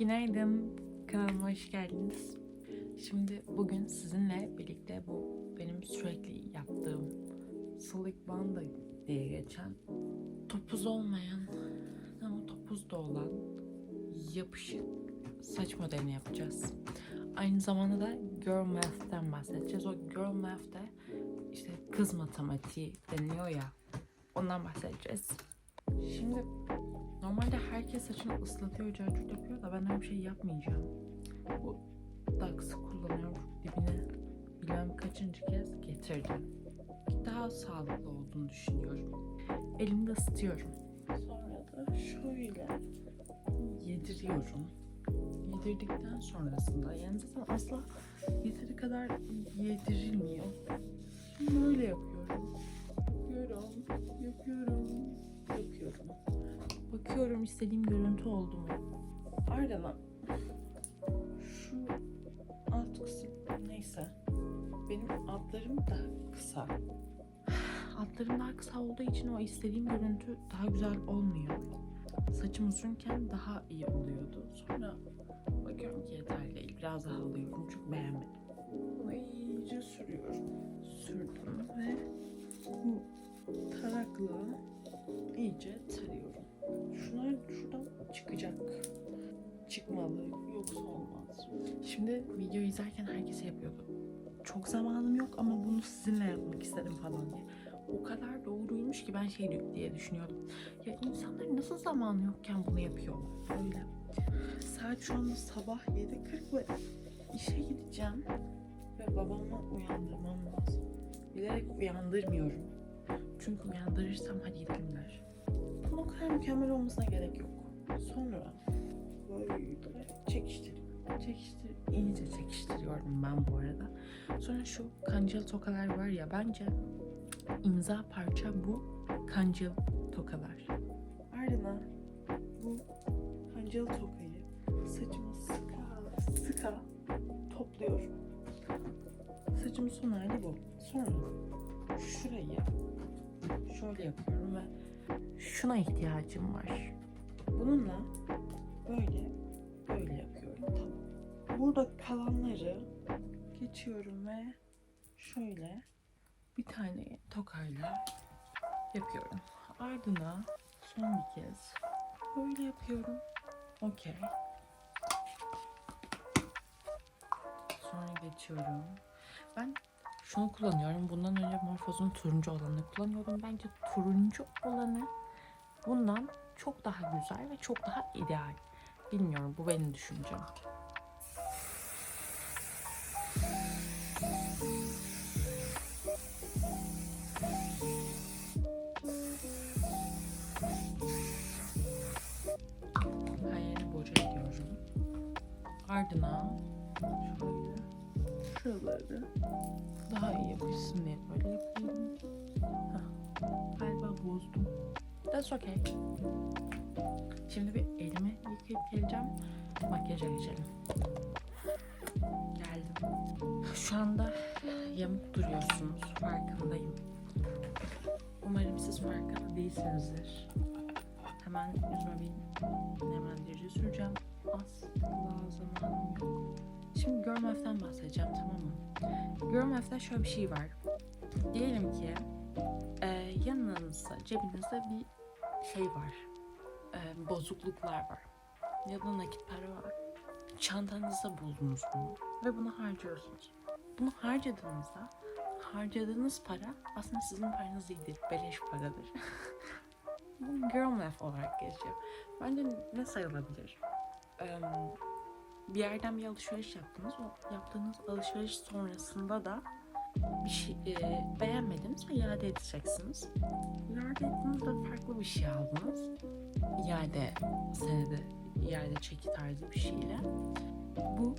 Günaydın. Kanalıma hoş geldiniz. Şimdi bugün sizinle birlikte bu benim sürekli yaptığım Slick Banda diye geçen topuz olmayan ama topuz da olan yapışık saç modelini yapacağız. Aynı zamanda da Girl Math'ten bahsedeceğiz. O Girl Math'te işte kız matematiği deniliyor ya ondan bahsedeceğiz. Şimdi Normalde herkes saçını ıslatıyor, cacık yapıyor da ben bir şey yapmayacağım. Bu Dax'ı kullanıyorum dibine bilmem kaçıncı kez getirdim. Daha sağlıklı olduğunu düşünüyorum. Elimde ısıtıyorum. Sonra da şöyle yediriyorum. Yedirdikten sonrasında yani zaten asla yeteri kadar yedirilmiyor. Böyle yapıyorum. Yapıyorum, yapıyorum, yapıyorum. Bakıyorum istediğim görüntü oldu mu? Ardından şu alt kısım neyse benim altlarım da kısa. Altlarım daha kısa olduğu için o istediğim görüntü daha güzel olmuyor. Saçım uzunken daha iyi oluyordu. Sonra bakıyorum ki yeterli değil. Biraz daha alıyorum çünkü beğenmedim. Bunu iyice sürüyorum. Sürdüm ve bu tarakla iyice tarıyorum. Şunlar şuradan çıkacak. Çıkmalı yoksa olmaz. Şimdi video izlerken herkese yapıyordu. Çok zamanım yok ama bunu sizinle yapmak istedim falan diye. O kadar doğruymuş ki ben şey diye düşünüyordum. Ya insanlar nasıl zamanı yokken bunu yapıyor? Öyle. Saat şu anda sabah 7.40 ve işe gideceğim. Ve babamı uyandırmam lazım. Bilerek uyandırmıyorum. Çünkü uyandırırsam hadi gidelim der. Bunun kadar mükemmel olmasına gerek yok. Sonra böyle çekiştir, çekiştir, iyice çekiştiriyorum ben bu arada. Sonra şu kancıl tokalar var ya bence imza parça bu kancıl tokalar. Ardından bu kancıl tokayı saçımı sıka sıka topluyorum. Saçımın son hali bu. Sonra şurayı şöyle yapıyorum ve şuna ihtiyacım var. Bununla böyle böyle yapıyorum. Tamam. Burada kalanları geçiyorum ve şöyle bir tane tokayla yapıyorum. Ardına son bir kez böyle yapıyorum. Okey. Sonra geçiyorum. Ben şunu kullanıyorum. Bundan önce Morphos'un turuncu olanını kullanıyordum. Bence turuncu olanı bundan çok daha güzel ve çok daha ideal. Bilmiyorum bu benim düşüncem. Hayali boca ediyorum. Ardına şöyle şuraları daha iyi yapışsın diye böyle yapıyorum. Hah, Galiba bozdum. That's okay. Şimdi bir elimi yıkayıp geleceğim. Makyaja geçelim. Geldim. Şu anda yamuk duruyorsunuz. Farkındayım. Umarım siz farkında değilsinizdir. Hemen yüzüme bir nemlendirici süreceğim. Asla zamanım yok. Şimdi Girl Math'ten bahsedeceğim tamam mı? Girl Math'te şöyle bir şey var. Diyelim ki e, yanınızda, cebinizde bir şey var. E, bozukluklar var. Ya da nakit para var. Çantanızda buldunuz bunu ve bunu harcıyorsunuz. Bunu harcadığınızda harcadığınız para aslında sizin paranız değildir. Beleş paradır. Bu girl math olarak geçiyor. Bence ne sayılabilir? Eee, bir yerden bir alışveriş yaptınız. O yaptığınız alışveriş sonrasında da bir şey e, beğenmediniz ve iade edeceksiniz. İade ettiğinizde farklı bir şey aldınız. İade senedi, iade çeki tarzı bir şeyle. Bu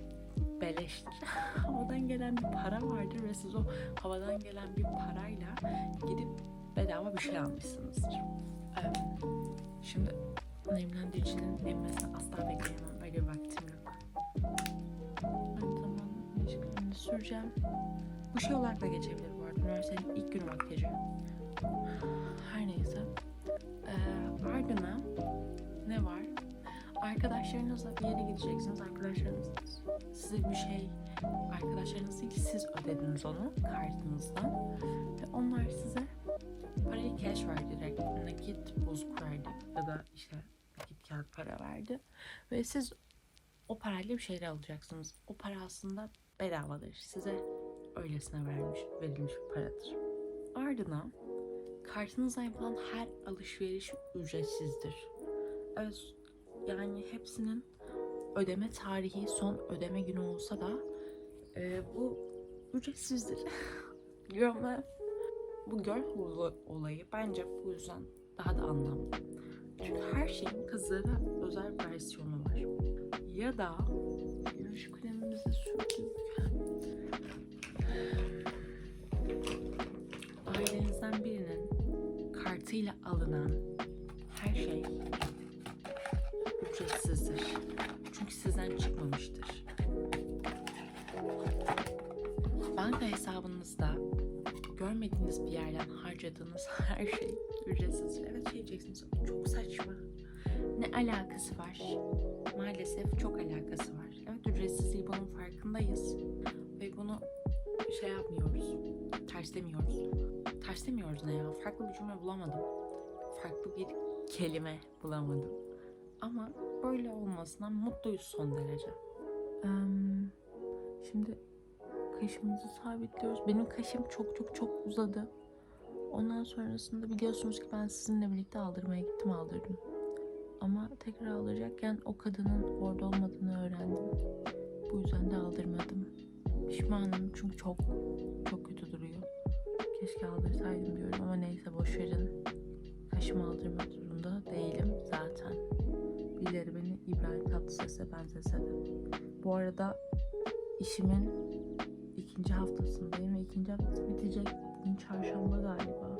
beleştir. havadan gelen bir para vardır ve siz o havadan gelen bir parayla gidip bedava bir şey almışsınızdır. Ee, şimdi nemlendiricinin emmesini asla bekleyemem. Böyle bir vaktim yok. Meşgulünü süreceğim. Bu şey olarak da geçebilir bu arada. Üniversitenin ilk günü makyajı. Her neyse. Ee, ardına ne var? arkadaşlarınızla bir yere gideceksiniz. Arkadaşlarınız size bir şey, arkadaşlarınız değil siz ödediniz onu kartınızdan. Ve onlar size parayı cash verdi direkt. Nakit bozuk verdi ya da işte nakit kağıt para verdi. Ve siz o parayla bir şeyler alacaksınız. O para aslında bedavadır. Size öylesine verilmiş, verilmiş bir paradır. Ardından kartınızla yapılan her alışveriş ücretsizdir. Evet, yani hepsinin ödeme tarihi son ödeme günü olsa da e, bu ücretsizdir. Görme bu gör olayı bence bu yüzden daha da anlamlı. Çünkü her şeyin kızlara özel versiyonu var. Ya da gümüş kremimizi sürdürürken kartıyla alınan her şey ücretsizdir. Çünkü sizden çıkmamıştır. Banka hesabınızda görmediğiniz bir yerden harcadığınız her şey ücretsizdir. Evet şey diyeceksiniz çok saçma. Ne alakası var? Maalesef çok alakası var. Evet ücretsizliği bunun farkındayız. Ve bunu şey yapmıyoruz. Terslemiyoruz. Terslemiyoruz ne ya? Farklı bir cümle bulamadım. Farklı bir kelime bulamadım. Ama böyle olmasından mutluyuz son derece. şimdi kaşımızı sabitliyoruz. Benim kaşım çok çok çok uzadı. Ondan sonrasında biliyorsunuz ki ben sizinle birlikte aldırmaya gittim aldırdım. Ama tekrar aldıracakken o kadının orada olmadığını öğrendim. Bu yüzden de aldırmadım. Pişmanım çünkü çok çok kötü duruyor. Keşke aldırsaydım diyorum ama neyse boş verin. Kaşımı aldırmak zorunda değilim zaten. Birileri beni İbrahim Tatlıses'e benzese de. Bu arada işimin ikinci haftasındayım ve ikinci haftası bitecek. Bugün çarşamba galiba.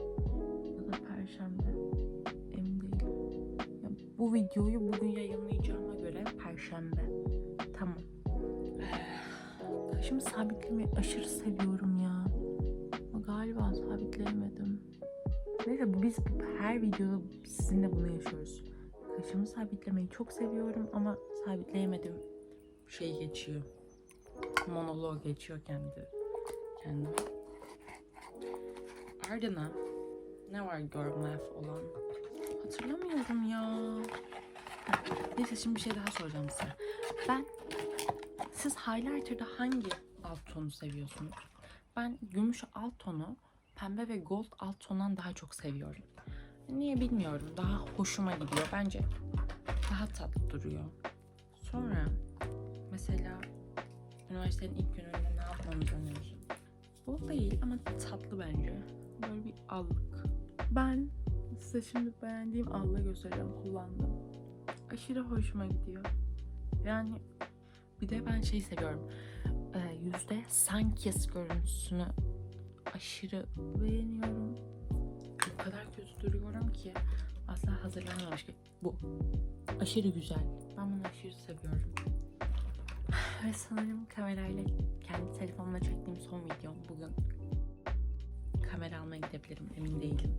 Ya da perşembe. Emin değilim. Ya, bu videoyu bugün yayınlayacağıma göre perşembe. Tamam. Kaşımı sabitlemeyi aşırı seviyorum ya. Ama galiba sabitleyemedim. Neyse biz her videoda sizinle bunu yaşıyoruz. Kaşımı sabitlemeyi çok seviyorum ama sabitleyemedim. Şey geçiyor. Monolog geçiyor kendi kendime. Ardına ne var görmef olan? Hatırlamıyorum ya. Neyse şimdi bir şey daha soracağım size. Ben siz highlighter'da hangi alt tonu seviyorsunuz? Ben gümüş alt tonu pembe ve gold alt tondan daha çok seviyorum. Niye bilmiyorum. Daha hoşuma gidiyor. Bence daha tatlı duruyor. Sonra mesela üniversitenin ilk gününde ne yapmamızı öneririm? Bu değil ama tatlı bence. Böyle bir allık. Ben size şimdi beğendiğim allığı göstereceğim. Kullandım. Aşırı hoşuma gidiyor. Yani bir de ben şey seviyorum. Yüzde Sunkist görüntüsünü aşırı beğeniyorum. O kadar kötü duruyorum ki asla hazırlanmamış ki. Bu aşırı güzel. Ben bunu aşırı seviyorum. Ve sanırım kamerayla kendi telefonumla çektiğim son videom bugün. Kamera almaya gidebilirim emin değilim.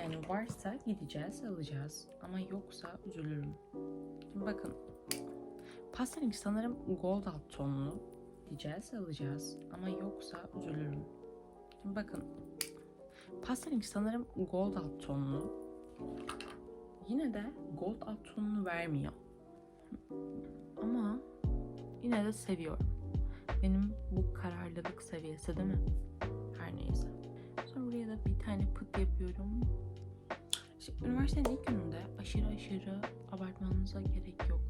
Yani varsa gideceğiz alacağız ama yoksa üzülürüm. Bakın Pasteling sanırım gold alt tonlu diyeceğiz alacağız ama yoksa üzülürüm. Şimdi bakın Pasteling sanırım gold alt tonlu. Yine de gold alt tonunu vermiyor. Ama yine de seviyorum. Benim bu kararlılık seviyesi değil mi? Her neyse. Sonra buraya da bir tane pıt yapıyorum. Şimdi üniversitenin ilk gününde aşırı aşırı abartmanıza gerek yok.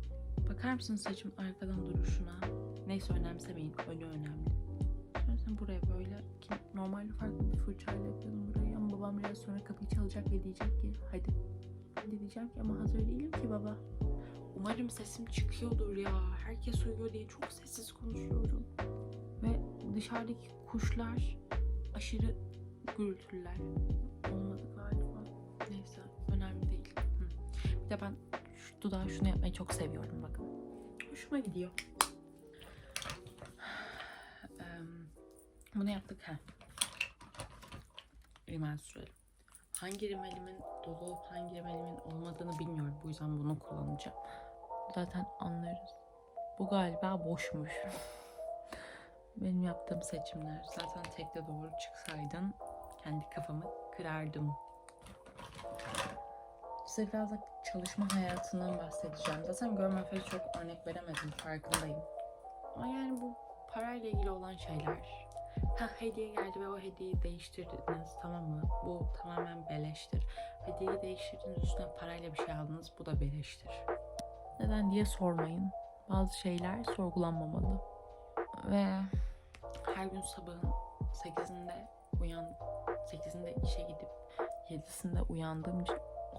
Bakar mısın saçım arkadan duruşuna? Neyse önemsemeyin. Önü önemli. Sonra sen buraya böyle ki normalde farklı bir fırçayla yapıyordum burayı ama babam biraz sonra kapıyı çalacak ve diyecek ki hadi. Hadi diyeceğim ki ama hazır değilim ki baba. Umarım sesim çıkıyordur ya. Herkes uyuyor diye çok sessiz konuşuyorum. Ve dışarıdaki kuşlar aşırı gürültüler. Olmadı galiba. Neyse önemli değil. Hı. Bir de ben şu dudağa şunu yapmayı çok seviyorum bakın. Hoşuma gidiyor. Bunu yaptık ha. Rimel sürelim. hangi rimelimin dolu olup hangi rimelimin olmadığını bilmiyorum. Bu yüzden bunu kullanacağım. Zaten anlarız. Bu galiba boşmuş. Benim yaptığım seçimler. Zaten tekte doğru çıksaydın kendi kafamı kırardım. Size biraz da çalışma hayatından bahsedeceğim. Zaten falan çok örnek veremedim farkındayım. Ama yani bu parayla ilgili olan şeyler. Ha hediye geldi ve o hediyeyi değiştirdiniz tamam mı? Bu tamamen beleştir. Hediyeyi değiştirdiniz üstüne parayla bir şey aldınız bu da beleştir. Neden diye sormayın. Bazı şeyler sorgulanmamalı. Ve her gün sabahın 8'inde uyan 8'inde işe gidip 7'sinde uyandığım için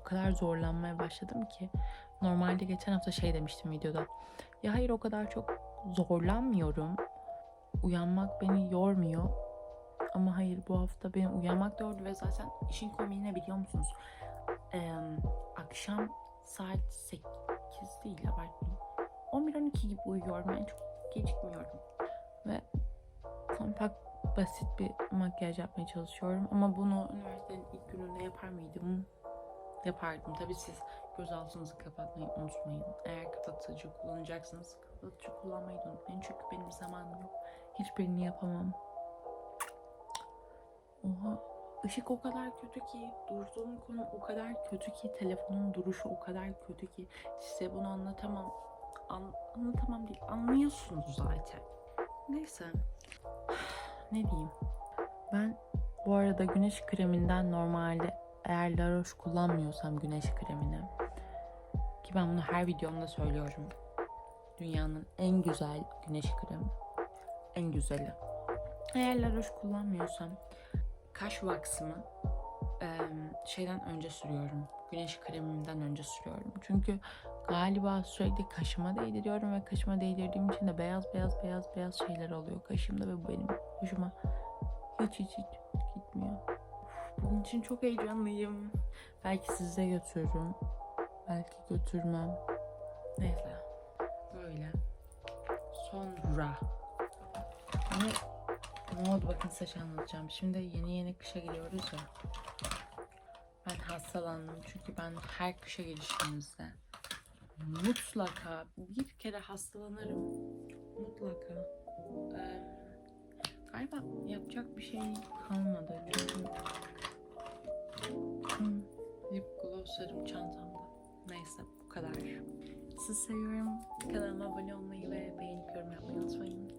kadar zorlanmaya başladım ki normalde geçen hafta şey demiştim videoda. Ya hayır o kadar çok zorlanmıyorum. Uyanmak beni yormuyor. Ama hayır bu hafta beni uyanmak yordu ve zaten işin komiği ne biliyor musunuz? Ee, akşam saat 8 değil abartmayayım. 11-12 gibi uyuyorum yani çok gecikmiyorum. Ve kompakt basit bir makyaj yapmaya çalışıyorum. Ama bunu üniversitenin ilk gününde yapar mıydım? Yapardım. Tabii siz göz altınızı kapatmayı unutmayın. Eğer kapatıcı kullanacaksınız kapatıcı kullanmayı unutmayın. Çünkü benim zamanım yok. Hiçbirini yapamam. Oha. Işık o kadar kötü ki, durduğum konu o kadar kötü ki, telefonun duruşu o kadar kötü ki size bunu anlatamam. An- anlatamam değil, anlıyorsunuz zaten. Neyse. ne diyeyim? Ben bu arada güneş kreminden normalde eğer La Roche kullanmıyorsam güneş kremini ki ben bunu her videomda söylüyorum. Dünyanın en güzel güneş kremi. En güzeli. Eğer La Roche kullanmıyorsam kaş wax'ımı şeyden önce sürüyorum. Güneş kremimden önce sürüyorum. Çünkü galiba sürekli kaşıma değdiriyorum ve kaşıma değdirdiğim için de beyaz beyaz beyaz beyaz şeyler oluyor kaşımda ve bu benim hoşuma hiç hiç hiç gitmiyor. Bunun için çok heyecanlıyım. Belki size götürürüm. Belki götürmem. Neyse. Böyle. Sonra. Ne, ne oldu bakın size şey anlatacağım. Şimdi yeni yeni kışa giriyoruz ya. Ben hastalandım çünkü ben her kışa gelişimizde mutlaka bir kere hastalanırım. Mutlaka. Ee, galiba yapacak bir şey kalmadı. Çünkü lip glosslarım çantamda. Neyse bu kadar. Sizi seviyorum. Kanalıma abone olmayı ve beğenip yorum yapmayı unutmayın.